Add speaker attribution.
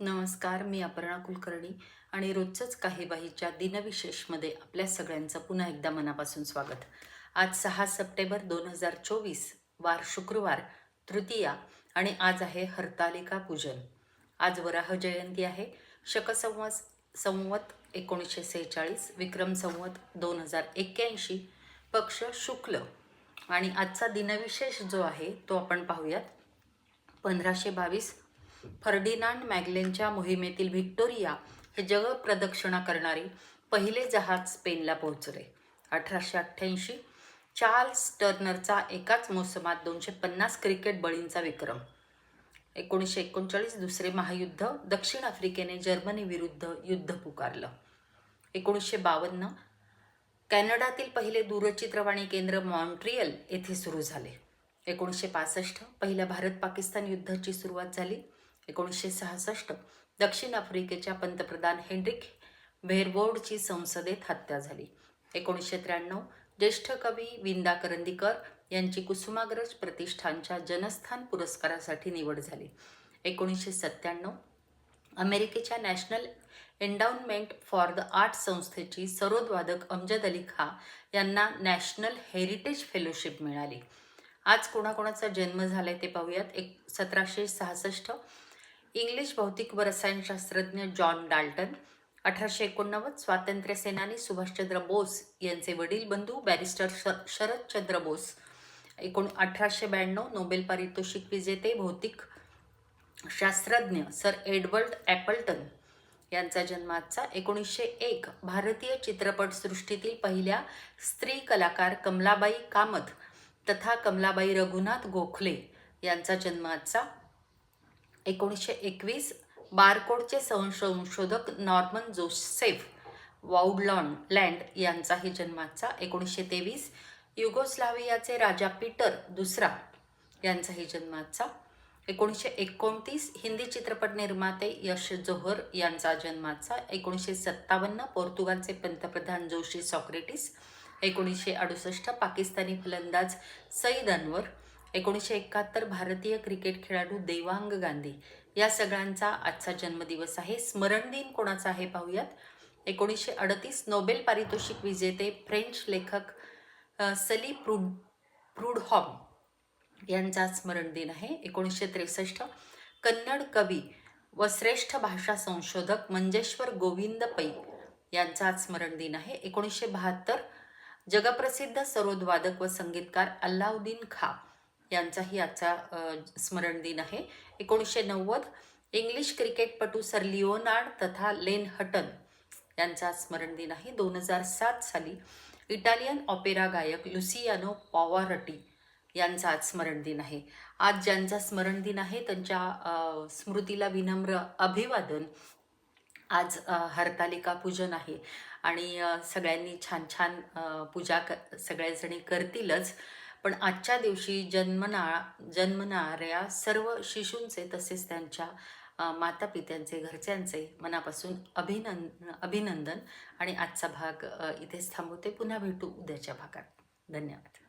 Speaker 1: नमस्कार मी अपर्णा कुलकर्णी आणि रोजचंच काही बाईच्या दिनविशेषमध्ये आपल्या सगळ्यांचं पुन्हा एकदा मनापासून स्वागत. आज सहा सप्टेंबर दोन हजार चोवीस वार शुक्रवार तृतीया आणि आज आहे हरतालिका पूजन. आज वराह जयंती आहे. शकसंवस संवत एकोणीसशे सेहेचाळीस विक्रम संवत दोन हजार एक्क्याऐंशी पक्ष शुक्ल आणि आजचा दिनविशेष जो आहे तो आपण पाहूयात. पंधराशे बावीस फर्डिनांड मॅगलेनच्या मोहिमेतील व्हिक्टोरिया हे जगप्रदक्षिणा करणारे पहिले जहाज स्पेनला पोहोचले. अठराशे अठ्ठ्याऐंशी चार्ल्स टर्नरचा एकाच मोसमात दोनशे पन्नास क्रिकेट बळींचा विक्रम. एकोणीसशे एकोणचाळीस दुसरे महायुद्ध दक्षिण आफ्रिकेने जर्मनी विरुद्ध युद्ध पुकारलं. एकोणीसशे बावन्न कॅनडातील पहिले दूरचित्रवाणी केंद्र मॉन्ट्रियल येथे सुरू झाले. एकोणीसशे पासष्ट पहिल्या भारत पाकिस्तान युद्धाची सुरुवात झाली. एकोणीसशे सहासष्ट दक्षिण आफ्रिकेच्या पंतप्रधान हेनरिक भेरबोर्डची संसदेत हत्या झाली. एकोणीसशे त्र्याण्णव ज्येष्ठ कवी विंदा करंदीकर यांची कुसुमाग्रज प्रतिष्ठानच्या जनस्थान पुरस्कारासाठी निवड झाली. एकोणीसशे सत्त्याण्णव अमेरिकेच्या national endowment for the art संस्थेची सरोदवादक अमजद अली खा यांना नॅशनल हेरिटेज फेलोशिप मिळाली. आज कोणाकोणाचा जन्म झालाय ते पाहूयात. एक सतराशे सहासष्ट इंग्लिश भौतिक व रसायनशास्त्रज्ञ जॉन डाल्टन अठराशे एकोणनव्वद स्वातंत्र्य सेनानी सुभाषचंद्र बोस यांचे वडील बंधू बॅरिस्टर श शरदचंद्र बोस एकोण अठराशे ब्याण्णव नोबेल पारितोषिक विजेते भौतिक शास्त्रज्ञ सर एडवर्ड ॲपल्टन यांचा जन्माचा एकोणीसशे एक. भारतीय चित्रपटसृष्टीतील पहिल्या स्त्री कलाकार कमलाबाई कामत तथा कमलाबाई रघुनाथ गोखले यांचा जन्माचा एकोणीसशे एकवीस बारकोडचे संशोधक नॉर्मन जोसेफ वाउडलॉन लँड यांचाही जन्माचा एकोणीसशे तेवीस युगोस्लावियाचे राजा पीटर दुसरा यांचाही जन्माचा. एकोणीसशे एकोणतीस हिंदी चित्रपट निर्माते यश जोहर यांचा जन्माचा. एकोणीसशे सत्तावन्न पोर्तुगालचे पंतप्रधान जोशी सॉक्रेटिस. एकोणीसशे अडुसष्ट पाकिस्तानी फलंदाज सईद अनवर. एकोणीसशे एकाहत्तर भारतीय क्रिकेट खेळाडू देवांग गांधी या सगळ्यांचा आजचा जन्मदिवस आहे. स्मरण दिन कोणाचा आहे पाहूयात. एकोणीसशे अडतीस नोबेल पारितोषिक विजेते फ्रेंच लेखक सली प्रूड प्रूडहॉम यांचा स्मरण दिन आहे. एकोणीसशे त्रेसष्ट कन्नड कवी व श्रेष्ठ भाषा संशोधक मंजेश्वर गोविंद पै यांचा स्मरण दिन आहे. एकोणीसशे बहात्तर जगप्रसिद्ध सरोदवादक व संगीतकार अल्लाउद्दीन खा यांचाही आजचा स्मरण दिन आहे. एकोणीसशे नव्वद इंग्लिश क्रिकेटपटू सर लिओनार्ड तथा लेन हटन यांचा स्मरण दिन आहे. दोन हजार सात साली इटालियन ऑपेरा गायक लुसियानो पॉवारटी यांचा आज स्मरण दिन आहे. आज ज्यांचा स्मरण दिन आहे त्यांच्या स्मृतीला विनम्र अभिवादन आज हरतालिका पूजन आहे. आणि सगळ्यांनी छान छान पूजा क सगळ्याजणी करतीलच. पण आजच्या दिवशी जन्मना जन्मणाऱ्या सर्व शिशूंचे तसेच त्यांच्या मातापित्यांचे घरच्यांचे मनापासून अभिनंद अभिनंदन. आणि आजचा भाग इथेच थांबवते. पुन्हा भेटू उद्याच्या भागात. धन्यवाद.